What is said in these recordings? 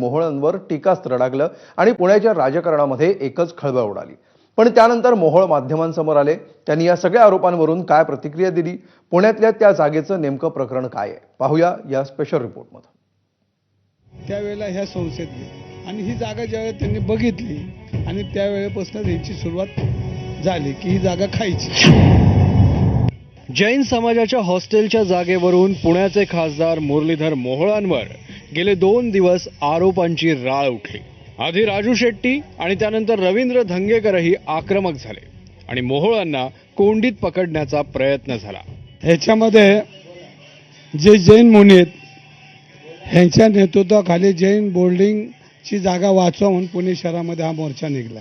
मोहोळांवर टीकास्त्र डागलं आणि पुण्याच्या राजकारणामध्ये एकच खळबळ उडाली. पण त्यानंतर मोहोळ माध्यमांसमोर आले. त्यांनी या सगळ्या आरोपांवरून काय प्रतिक्रिया दिली? पुण्यातल्या त्या जागेचं नेमकं प्रकरण काय आहे? पाहूया या स्पेशल रिपोर्टमध्ये त्यावेळेला ह्या संस्थेत गेले आणि ही जागा ज्यावेळेला त्यांनी बघितली आणि त्यावेळेपासून त्यांची सुरुवात झाली की ही जागा खायची. जैन समाजाच्या हॉस्टेलच्या जागेवरून पुण्याचे खासदार मुरलीधर मोहोळांवर गेले दोन दिवस आरोपांची राळ उठली. आधी राजू शेट्टी आणि त्यानंतर रवींद्र धंगेकरही आक्रमक झाले आणि मोहोळांना कोंडीत पकडण्याचा प्रयत्न झाला. ह्याच्यामध्ये जे जैन मुनी आहेत ह्यांच्या नेतृत्वाखाली जैन बोर्डिंगची जागा वाचवा म्हणून पुणे शहरामध्ये हा मोर्चा निघला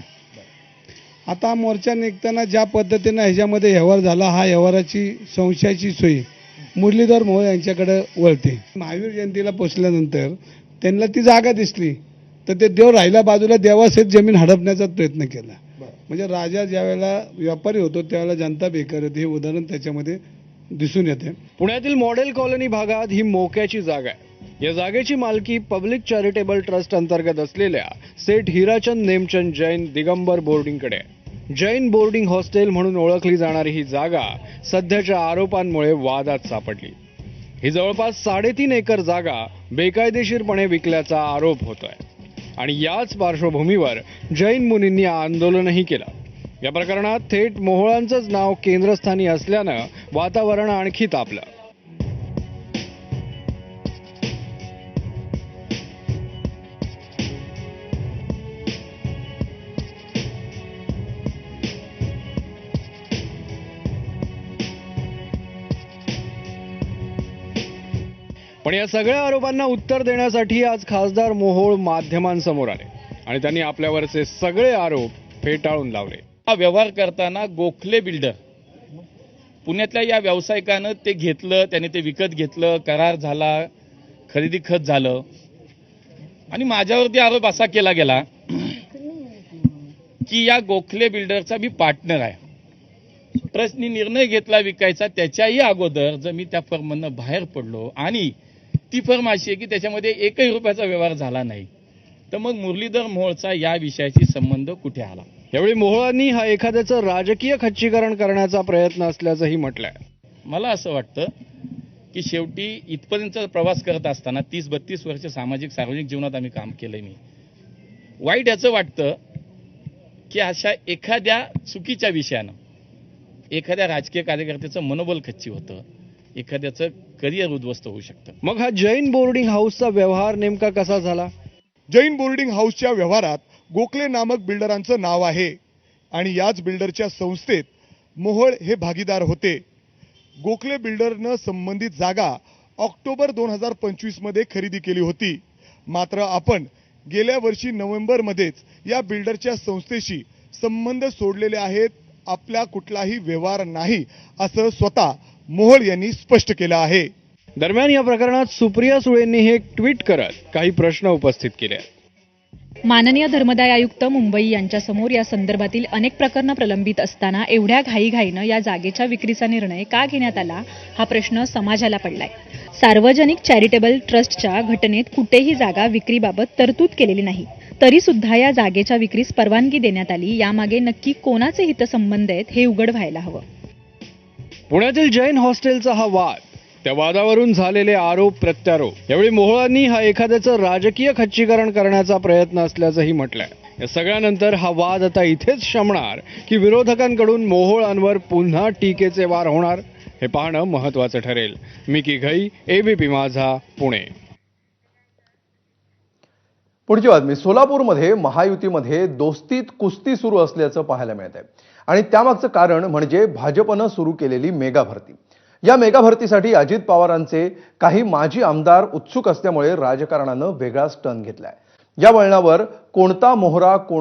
आता मोर्चा निघताना ज्या पद्धतीनं ह्याच्यामध्ये व्यवहार झाला हा व्यवहाराची संशयाची सोयी मुरलीधर मोहोळ यांच्याकडे वळते. महावीर जयंतीला पोचल्यानंतर त्यांना ती जागा दिसली. तर ते देव राहिल्या बाजूला देवासहित जमीन हडपण्याचा प्रयत्न केला. म्हणजे राजा ज्यावेळेला व्यापारी होतो त्यावेळेला जनता बेकार होती हे उदाहरण त्याच्यामध्ये दिसून येते. पुण्यातील मॉडेल कॉलनी भागात ही मोक्याची जागा आहे. या जागेची मालकी पब्लिक चॅरिटेबल ट्रस्ट अंतर्गत असलेल्या सेठ हिराचंद नेमचंद जैन दिगंबर बोर्डिंगकडे आहे. जैन बोर्डिंग हॉस्टेल म्हणून ओळखली जाणारी ही जागा सध्याच्या आरोपांमुळे वादात सापडली. ही जवळपास साडेतीन एकर जागा बेकायदेशीरपणे विकल्याचा आरोप होतोय. आणि याच पार्श्वभूमीवर जैन मुनींनी आंदोलनही केलं. या प्रकरणात थेट मोहोळांचंच नाव केंद्रस्थानी असल्यानं वातावरण आणखी तापलं. पण या सगळ्या आरोपांना उत्तर देण्यासाठी आज खासदार मोहोळ माध्यमांसमोर आले. आणि त्यांनी आपल्यावरचे सगळे आरोप फेटाळून लावले. हा व्यवहार करताना गोखले बिल्डर पुण्यातल्या या व्यावसायिकानं ते घेतलं त्याने ते विकत घेतलं करार झाला खरेदी खत झालं. आणि माझ्यावरती आरोप असा केला गेला की या गोखले बिल्डरचा मी पार्टनर आहे. प्रश्न निर्णय घेतला विकायचा त्याच्याही अगोदर जर मी त्या फर्मनं बाहेर पडलो आणि ती फर्म अशी आहे की त्याच्यामध्ये एकही रुपयाचा व्यवहार झाला नाही. तर मग मुरलीधर मोहोळचा या विषयाशी संबंध कुठे आला? यावेळी मोहोळांनी हा एखाद्याचं राजकीय खच्चीकरण करण्याचा प्रयत्न असल्याचंही म्हटलंय. मला असं वाटतं की शेवटी इथपर्यंत प्रवास करत असताना तीस बत्तीस वर्ष सामाजिक सार्वजनिक जीवनात आम्ही काम केलंय मी. वाईट याचं वाटतं की अशा एखाद्या चुकीच्या विषयानं एखाद्या राजकीय कार्यकर्त्याचं मनोबल खच्ची होतं. एखाद्याचं करिअर उद्ध्वस्त होऊ शकतं. मग हा जैन बोर्डिंग हाऊसचा व्यवहार नेमका कसा झाला? जैन बोर्डिंग हाऊसच्या व्यवहारात गोखले नामक बिल्डरांचं नाव आहे आणि याच बिल्डरच्या संस्थेत मोहोळ हे भागीदार होते. गोखले बिल्डरनं संबंधित जागा ऑक्टोबर दोन हजार पंचवीसमध्ये खरेदी केली होती. मात्र आपण गेल्या वर्षी नोव्हेंबरमध्येच या बिल्डरच्या संस्थेशी संबंध सोडलेले आहेत. आपला कुठलाही व्यवहार नाही असं स्वतः मोहोळ यांनी स्पष्ट केलं आहे. दरम्यान या प्रकरणात सुप्रिया सुळेंनी एक ट्विट करत काही प्रश्न उपस्थित केले. आहेत. माननीय धर्मदाय आयुक्त मुंबई यांच्यासमोर या संदर्भातील अनेक प्रकरणं प्रलंबित असताना एवढ्या घाईघाईनं या जागेच्या विक्रीचा निर्णय का घेण्यात आला हा प्रश्न समाजाला पडलाय. सार्वजनिक चॅरिटेबल ट्रस्टच्या घटनेत कुठेही जागा विक्रीबाबत तरतूद केलेली नाही. तरी सुद्धा या जागेच्या विक्रीस परवानगी देण्यात आली यामागे नक्की कोणाचे हितसंबंध आहेत हे उघड व्हायला हवं. पुण्यातील जैन हॉस्टेलचा हा वाद त्या वादावरून झालेले आरोप प्रत्यारोप. यावेळी मोहोळांनी हा एखाद्याचं राजकीय खच्चीकरण करण्याचा प्रयत्न असल्याचंही म्हटलंय. या सगळ्यानंतर हा वाद आता इथेच शमणार की विरोधकांकडून मोहोळांवर पुन्हा टीकेचे वार होणार हे पाहणं महत्वाचं ठरेल. मी की घई एबीपी माझा पुणे. पुढची बातमी सोलापूरमध्ये महायुतीमध्ये दोस्तीत कुस्ती सुरू असल्याचं पाहायला मिळत आहे आणि त्यामागचं कारण म्हणजे भाजपनं सुरू केलेली मेगा भरती. या मेगा भरतीसाठी अजित पवारांचे काही माजी आमदार उत्सुक असल्यामुळे राजकारणानं वेगळाच टर्न घेतलाय. या वळणावर कोणता मोहरा कोण